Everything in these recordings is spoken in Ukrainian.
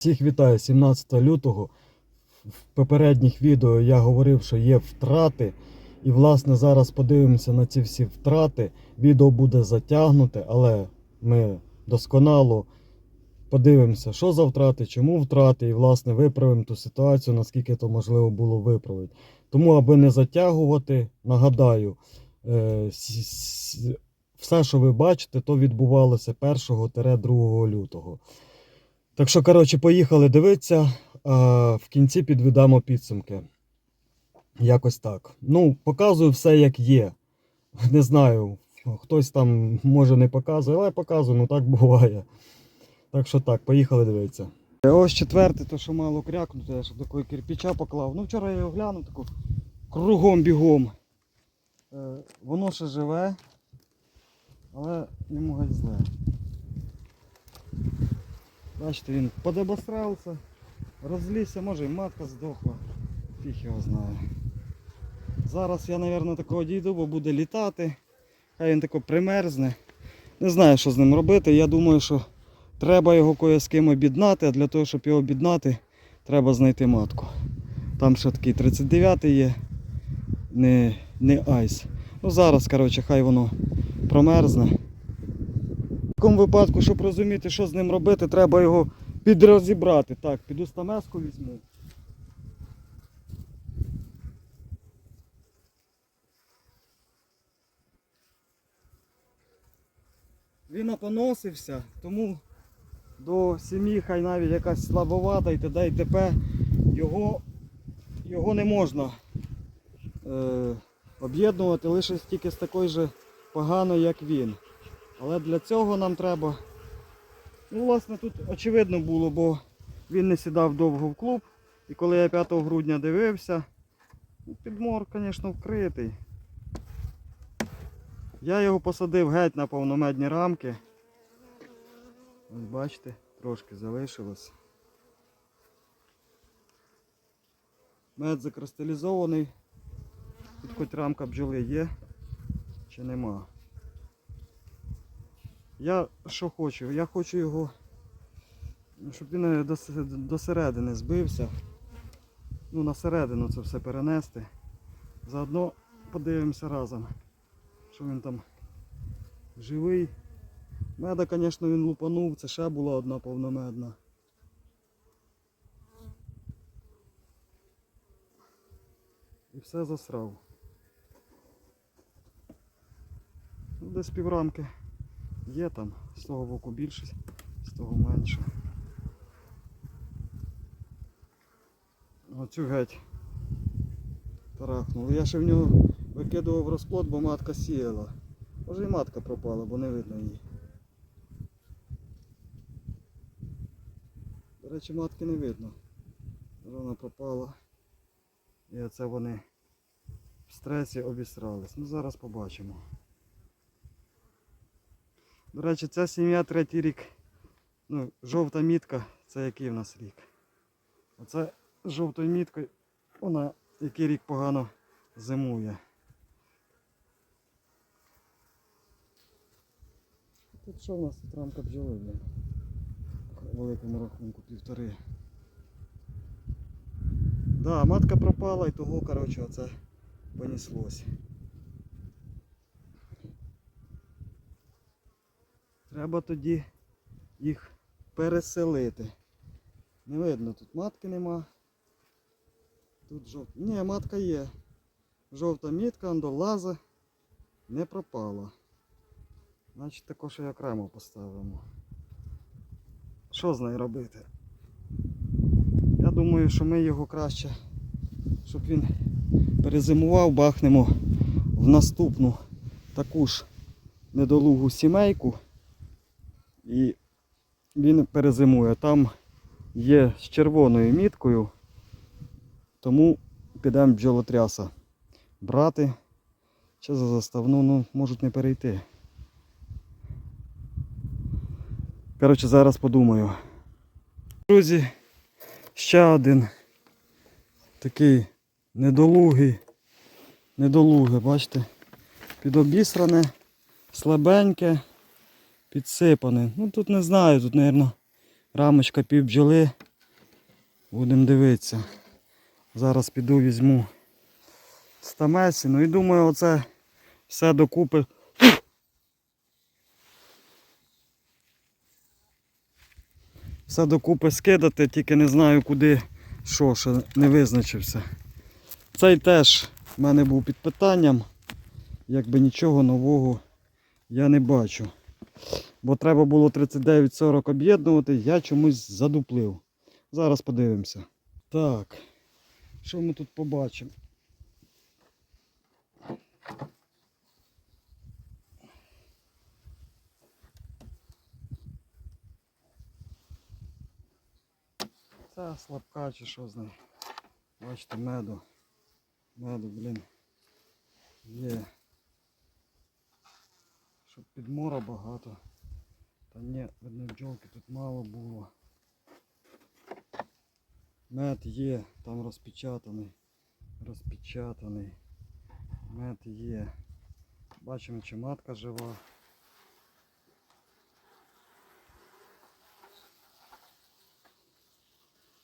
Всіх вітаю 17 лютого. В попередніх відео я говорив, що є втрати. І власне зараз подивимося на ці всі втрати. Відео буде затягнуте, але ми досконало подивимося, що за втрати, чому втрати, і власне виправимо ту ситуацію, наскільки то можливо було виправити. Тому, аби не затягувати, нагадаю, е, все, що ви бачите, то відбувалося 1-2 лютого. Так що, коротше, поїхали дивитися. В кінці підведемо підсумки. Якось так. Ну, показую все як є. Не знаю, хтось там може не показує, але я показую, ну так буває. Так що так, поїхали дивитися. Ось четверте, то що мало крякнути, я ще такої кирпича поклав. Ну, вчора я його глянув таку кругом бігом. Е, воно ще живе, але йому геть зле. Бачите, він подобосрався, розлізся, може і матка здохла. Фіг його знає. Зараз я, мабуть, такого дійду, бо буде літати. Хай він тако примерзне. Не знаю, що з ним робити. Я думаю, що треба його кое з ким об'єднати, а для того, щоб його об'єднати, треба знайти матку. Там ще такий 39-й є, не, не айс. Ну зараз, коротше, хай воно промерзне. Такому випадку, щоб розуміти, що з ним робити, треба його підрозібрати. Так, піду стамеску візьму. Він опоносився, тому до сім'ї хай навіть якась слабовата і т.д. і т.п. Його, його не можна е, об'єднувати лише тільки з такою же поганою, як він. Але для цього нам треба. Ну, власне, тут очевидно було, бо він не сідав довго в клуб. І коли я 5 грудня дивився, ну, підмор, звісно, вкритий. Я його посадив геть на повномедні рамки. Ось бачите, трошки залишилось. Мед закристалізований. Тут хоч рамка бджоли є чи нема. Я що хочу? Я хочу його, щоб він е, до, середини збився. Ну, на середину це все перенести. Заодно подивимося разом, що він там живий. Меда, звісно, він лупанув, це ще була одна повномедна. І все засрав. Ну, десь піврамки є там, з того боку більше, з того менше. Оцю геть тарахнули. Я ще в нього викидував розплод, бо матка сіяла. Може і матка пропала, бо не видно її. До речі, матки не видно. Вона пропала. І оце вони в стресі обісрались. Ну зараз побачимо. До речі, ця сім'я третій рік. Ну, жовта мітка, це який в нас рік. Оце жовтою міткою, вона який рік погано зимує. Тут що в нас тут рамка бджоли, великому рахунку півтори. Да, матка пропала і того, коротше, оце понеслось. Треба тоді їх переселити. Не видно, тут матки нема. Тут жовта. Ні, матка є. Жовта мітка, андолаза не пропала. Значить також і окремо поставимо. Що з нею робити? Я думаю, що ми його краще, щоб він перезимував, бахнемо в наступну таку ж недолугу сімейку. І він перезимує. Там є з червоною міткою, тому підемо бджолотряса брати. Чи за заставну, ну, можуть не перейти. Коротше, зараз подумаю. Друзі, ще один такий недолугий, недолуге, бачите, підобісране, слабеньке, підсипане. Ну тут не знаю, тут, мабуть, рамочка пів бджоли Будемо дивитися. Зараз піду візьму стамесі. Ну і думаю, оце все докупи. Все докупи скидати, тільки не знаю куди, що, ще не визначився. Цей теж в мене був під питанням. Якби нічого нового я не бачу. Бо треба було 39-40 об'єднувати, я чомусь задуплив. Зараз подивимося. Так, що ми тут побачимо? Це слабка чи що з нею. Бачите, меду. Меду, блін. Є. Щоб підмора багато. Та ні, видно бджолки тут мало було. Мед є, там розпечатаний. Розпечатаний. Мед є. Бачимо, чи матка жива.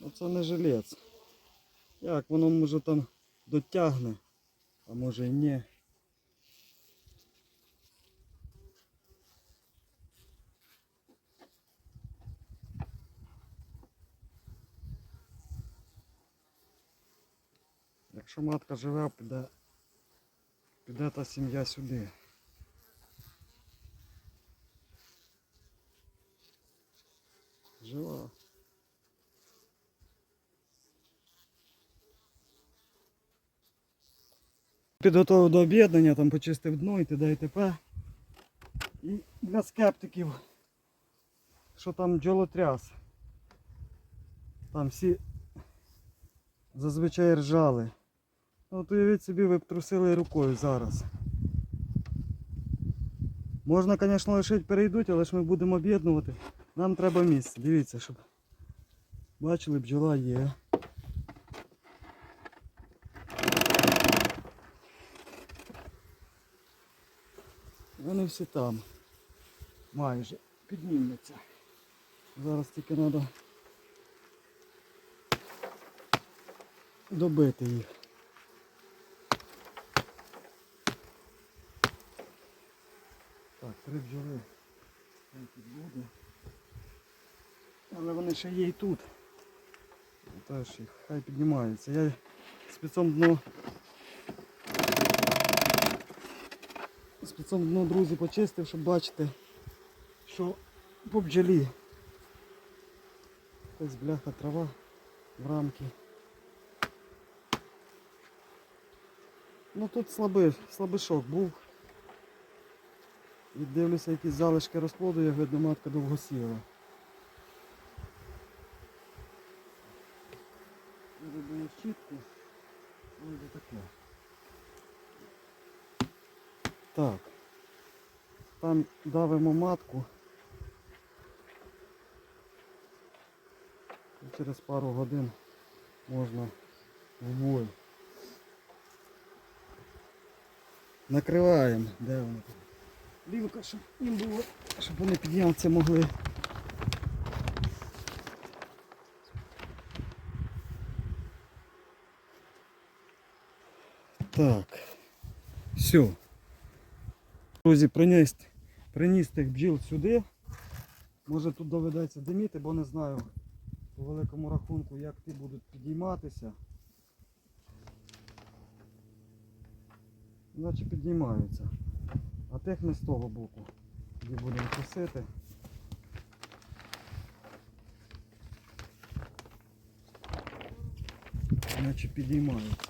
Ну це не жилець. Як воно може там дотягне, а може і ні. Якщо матка живе, піде, піде та сім'я сюди. Жива. Підготовив до об'єднання, там почистив дно і т.д. і т.п. І для скептиків, що там бджолотряс. Там всі зазвичай ржали. От уявіть собі, ви б трусили рукою зараз. Можна, звісно, лишити перейдуть, але ж ми будемо об'єднувати. Нам треба місце. Дивіться, щоб бачили, бджола є. Вони всі там. Майже піднімуться. Зараз тільки треба добити їх. Так, три бджоли. Тут буде. Але вони ще є і тут. Теж їх хай піднімаються. Я спецом дно. Спецом дно, друзі, почистив, щоб бачити, що по бджолі. Ось бляха трава в рамки. Ну тут слабий, слабишок був. І дивлюся якісь залишки розплоду, як видно матка довго сіла. Вибили щітку. Ось де таке. Так. Там давимо матку. І через пару годин можна в бой. Накриваємо. Де вони тут? Лівка, щоб їм було, щоб вони піднятися могли. Так. Все. Друзі, приніс, приніс тих бджіл сюди. Може тут доведеться диміти, бо не знаю по великому рахунку, як ті будуть підійматися. Наче піднімаються. Тих ми з того боку, де будемо косити. Наче підіймаються.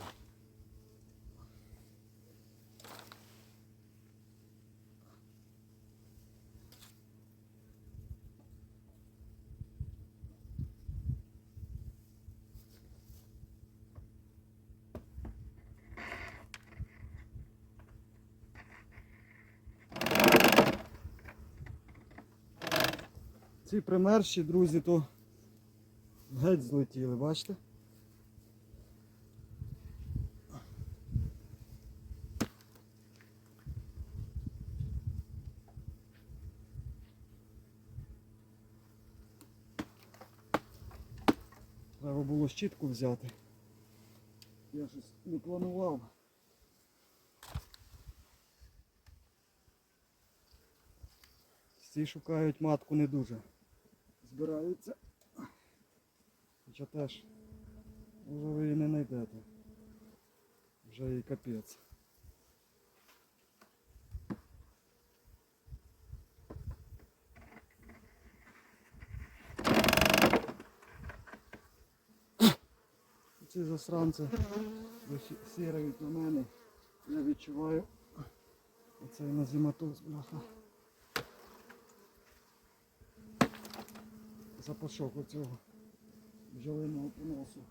Ці примерші, друзі, то геть злетіли, бачите? Треба було щітку взяти. Я щось не планував. Всі шукають матку не дуже. Збираються. Хоча теж, може ви її не знайдете. Вже і капець. Ці засранці сірають на мене. Я відчуваю оцей назіматоз, бляха. Запашок оцього бджолиного поносу.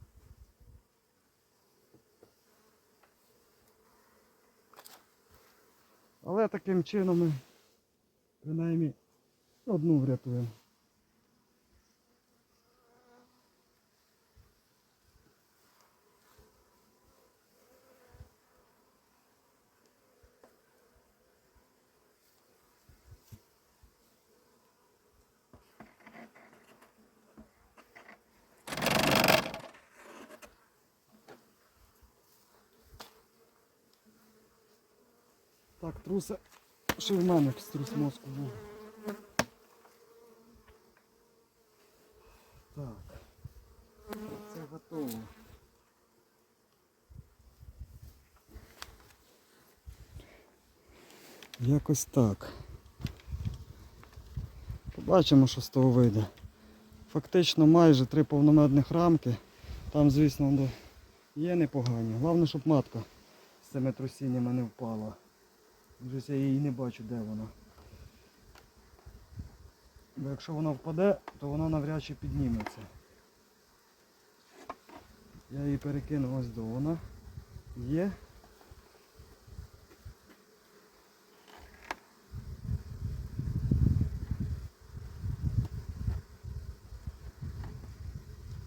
Але таким чином ми принаймні одну врятуємо. Так, труса, ще в мене струс мозку був. Так. Це готово. Якось так. Побачимо, що з того вийде. Фактично майже три повномедних рамки. Там, звісно, є непогані. Головне, щоб матка з цими трусіннями не впала. Вже я її не бачу, де вона. Бо якщо вона впаде, то вона навряд чи підніметься. Я її перекину ось до вона. Є.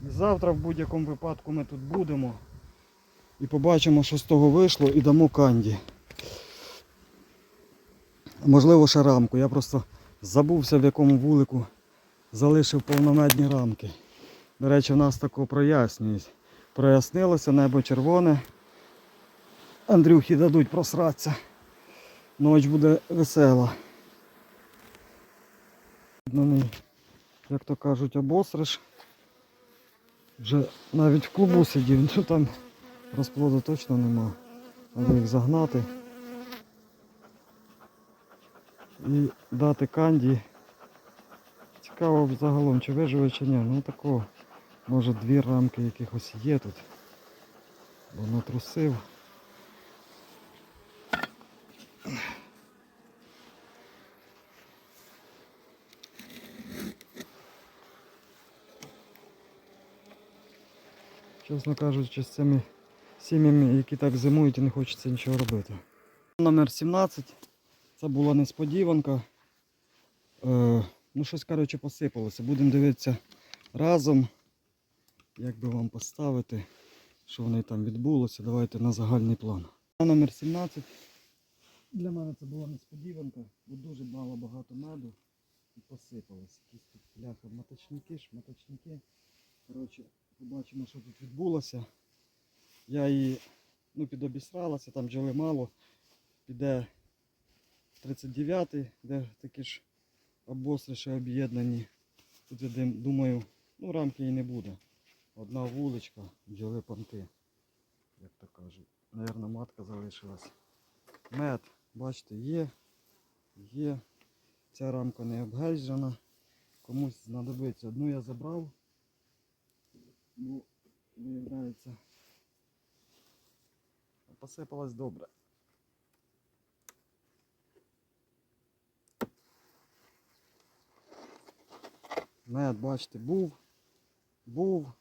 Завтра в будь-якому випадку ми тут будемо і побачимо, що з того вийшло, і дамо канді. Можливо, ще рамку. Я просто забувся в якому вулику залишив повномедні рамки. До речі, в нас тако прояснюють. Прояснилося, небо червоне. Андрюхи дадуть просратися. Ноч буде весела. Однаний, як то кажуть, обосриш. Вже навіть в клубу сидів, ну там розплоду точно нема. Треба їх загнати і дати канді. Цікаво загалом, чи виживе, чи ні. Ну такого, може дві рамки якихось є тут. Бо натрусив. Чесно кажучи, з цими сім'ями, які так зимують і не хочеться нічого робити. Номер 17. Це була несподіванка. Е, ну щось коротше посипалося. Будемо дивитися разом, як би вам поставити, що воно там відбулося. Давайте на загальний план. Номер 17. Для мене це була несподіванка, бо дуже мало багато меду і посипалося. Якісь тут бляха маточники, шматочники. Коротше, побачимо, що тут відбулося. Я її ну, підобісралася, там бджоли мало. Піде 39-й, де такі ж обостріші об'єднані. Тут я думаю, ну рамки і не буде. Одна вуличка, бджоли понти, як то кажуть. Наверно, матка залишилась. Мед, бачите, є, є. Ця рамка не обгезжена. Комусь знадобиться. Одну я забрав. Ну, виявляється. Посипалась добре. Мед, бачите, був, був.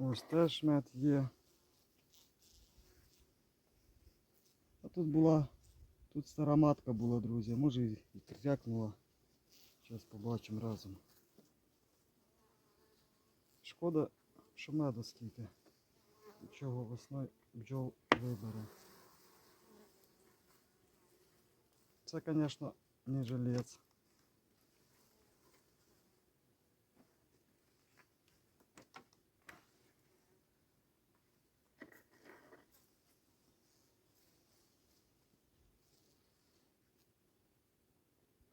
Ось теж мед є. А тут була, тут стара матка була, друзі, може і і крякнула. Зараз побачимо разом. Шкода, Що меду скільки. чого весною бджол вибере. Це, звісно, не жилець.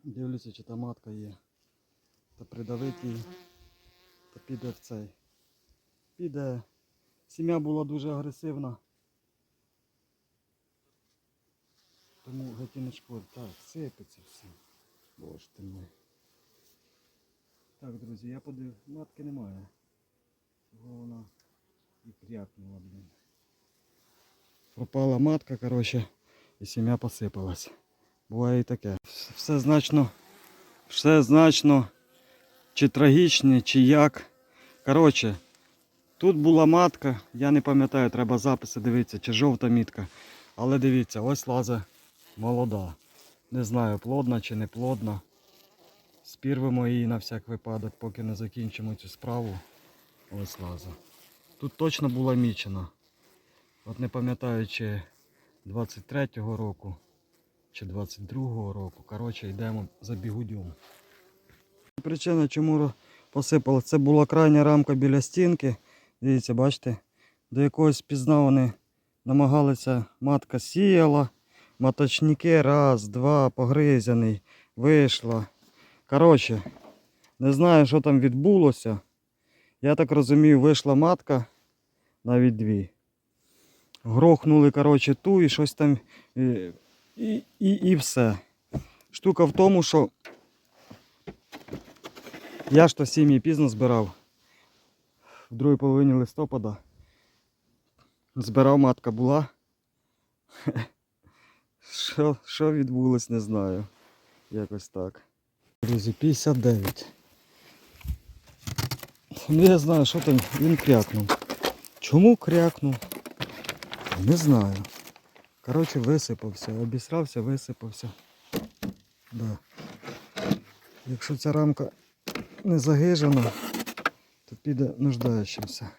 Дивлюся, чи та матка є. Та придавить її, та піде в цей. Піде. Сім'я була дуже агресивна. Тому шкода. Так, сипеться все. Боже ти мой. Так, друзі, я подив, матки немає. Вона і крякнула, блін. Пропала матка, коротше, і сім'я посипалась. Буває і таке. Все значно, все значно, чи трагічне, чи як. Коротше, тут була матка, я не пам'ятаю, треба записи дивитися, чи жовта мітка. Але дивіться, ось лаза молода. Не знаю, плодна чи не плодна. Спірвемо її на всяк випадок, поки не закінчимо цю справу. Ось лаза. Тут точно була мічена. От не пам'ятаю, чи 23-го року, чи 22-го року. Коротше, йдемо за бігудюм. Причина, чому посипало, це була крайня рамка біля стінки. Дивіться, бачите, до якогось пізна вони намагалися, матка сіяла, маточники раз, два, погризяний, вийшла. Коротше, не знаю, що там відбулося. Я так розумію, вийшла матка, навіть дві. Грохнули, коротше, ту і щось там. І, і, і, і все. Штука в тому, що я ж то сім'ї пізно збирав. В другій половині листопада. Збирав матка була. Що, що відбулось, не знаю. Якось так. Друзі, 59. Ну я знаю, що там він крякнув. Чому крякнув? Не знаю. Коротше, висипався, обісрався, висипався. Да. Якщо ця рамка не загижена, то піде нуждаючимся.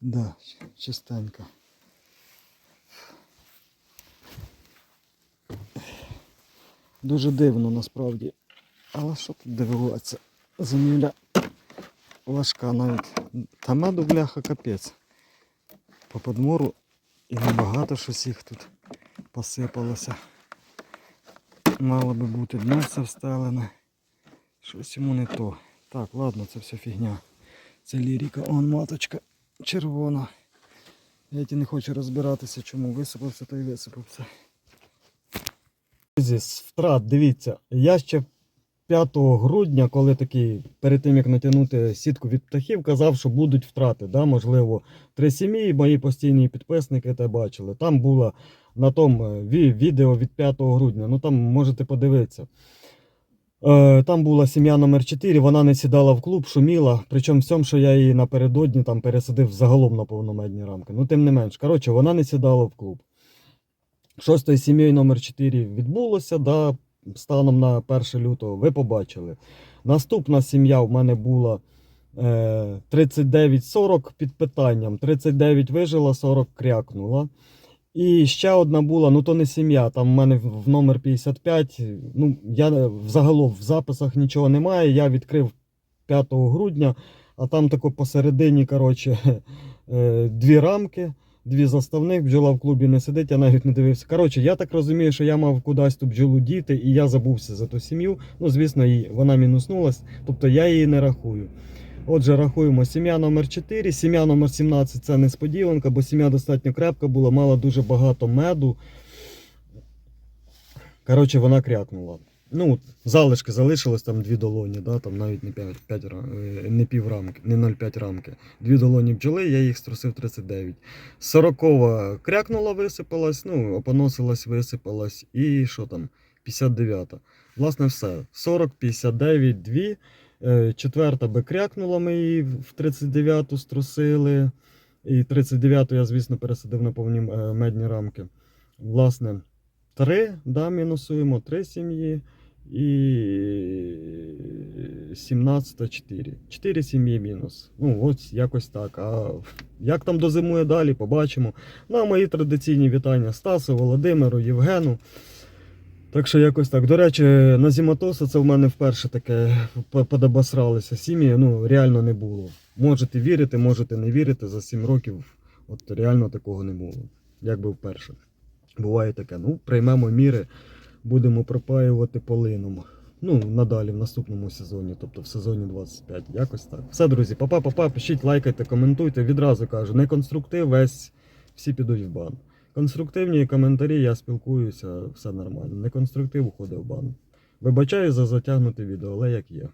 Да, чистенько. Дуже дивно насправді. Але що тут дивуватися? Зимівля важка навіть. Та меду бляха капець. По подмору і небагато щось їх тут посипалося. Мало би бути дно все встелене. Щось йому не то. Так, ладно, це все фігня. Це лірика, он маточка червона. Я ті не хочу розбиратися, чому висипався, то й висипався. Друзі, втрат, дивіться, я ще 5 грудня, коли такий, перед тим як натягнути сітку від птахів, казав, що будуть втрати. Да? Можливо, три сім'ї, мої постійні підписники те бачили. Там було на тому відео від 5 грудня. Ну там можете подивитися. Е, Там була сім'я номер 4 вона не сідала в клуб, шуміла. Причому всьому, що я її напередодні там пересадив загалом на повномедні рамки. Ну, тим не менш. Коротше, вона не сідала в клуб. Шостою сім'єю номер 4 відбулося, да, станом на 1 лютого, ви побачили. Наступна сім'я в мене була е, 39-40 під питанням. 39 вижила, 40 крякнула. І ще одна була, ну то не сім'я, там в мене в номер 55. Ну, я взагалом в записах нічого немає. Я відкрив 5 грудня, а там тако посередині, коротше, е, дві рамки, дві заставних, бджола в клубі не сидить, я навіть не дивився. Коротше, я так розумію, що я мав кудись ту бджолу діти, і я забувся за ту сім'ю. Ну, звісно, вона мінуснулась, тобто я її не рахую. Отже, рахуємо сім'я номер 4, сім'я номер 17 це несподіванка, бо сім'я достатньо крепка була, мала дуже багато меду. Коротше, вона крякнула. Ну, залишки залишилось там дві долоні, да, там навіть не 5, 5 не пів рамки, не 0,5 рамки. Дві долоні бджоли, я їх струсив 39. 40 крякнула, висипалась, ну, опоносилась, висипалась. І що там? 59. Власне, все. 40, 59, 2. Е, Четверта би крякнула, ми її в 39-ту струсили. І 39-ту я, звісно, пересадив на повні е, медні рамки. Власне, три, да, мінусуємо, три сім'ї. і 17 4. 4 сім'ї мінус. Ну, ось якось так. А як там дозимує далі, побачимо. Ну, а мої традиційні вітання Стасу, Володимиру, Євгену. Так що якось так. До речі, на Зіматоса це в мене вперше таке по- подобасралися сім'ї, ну реально не було. Можете вірити, можете не вірити, за 7 років от реально такого не було. Якби вперше. Буває таке. Ну, приймемо міри, будемо пропаювати полином. Ну, надалі в наступному сезоні, тобто в сезоні 25. Якось так. Все, друзі, папа, папа, пишіть, лайкайте, коментуйте. Відразу кажу, не конструктив, весь всі підуть в бан. Конструктивні коментарі, я спілкуюся, все нормально. Не конструктив уходить в бан. Вибачаю за затягнуте відео, але як є.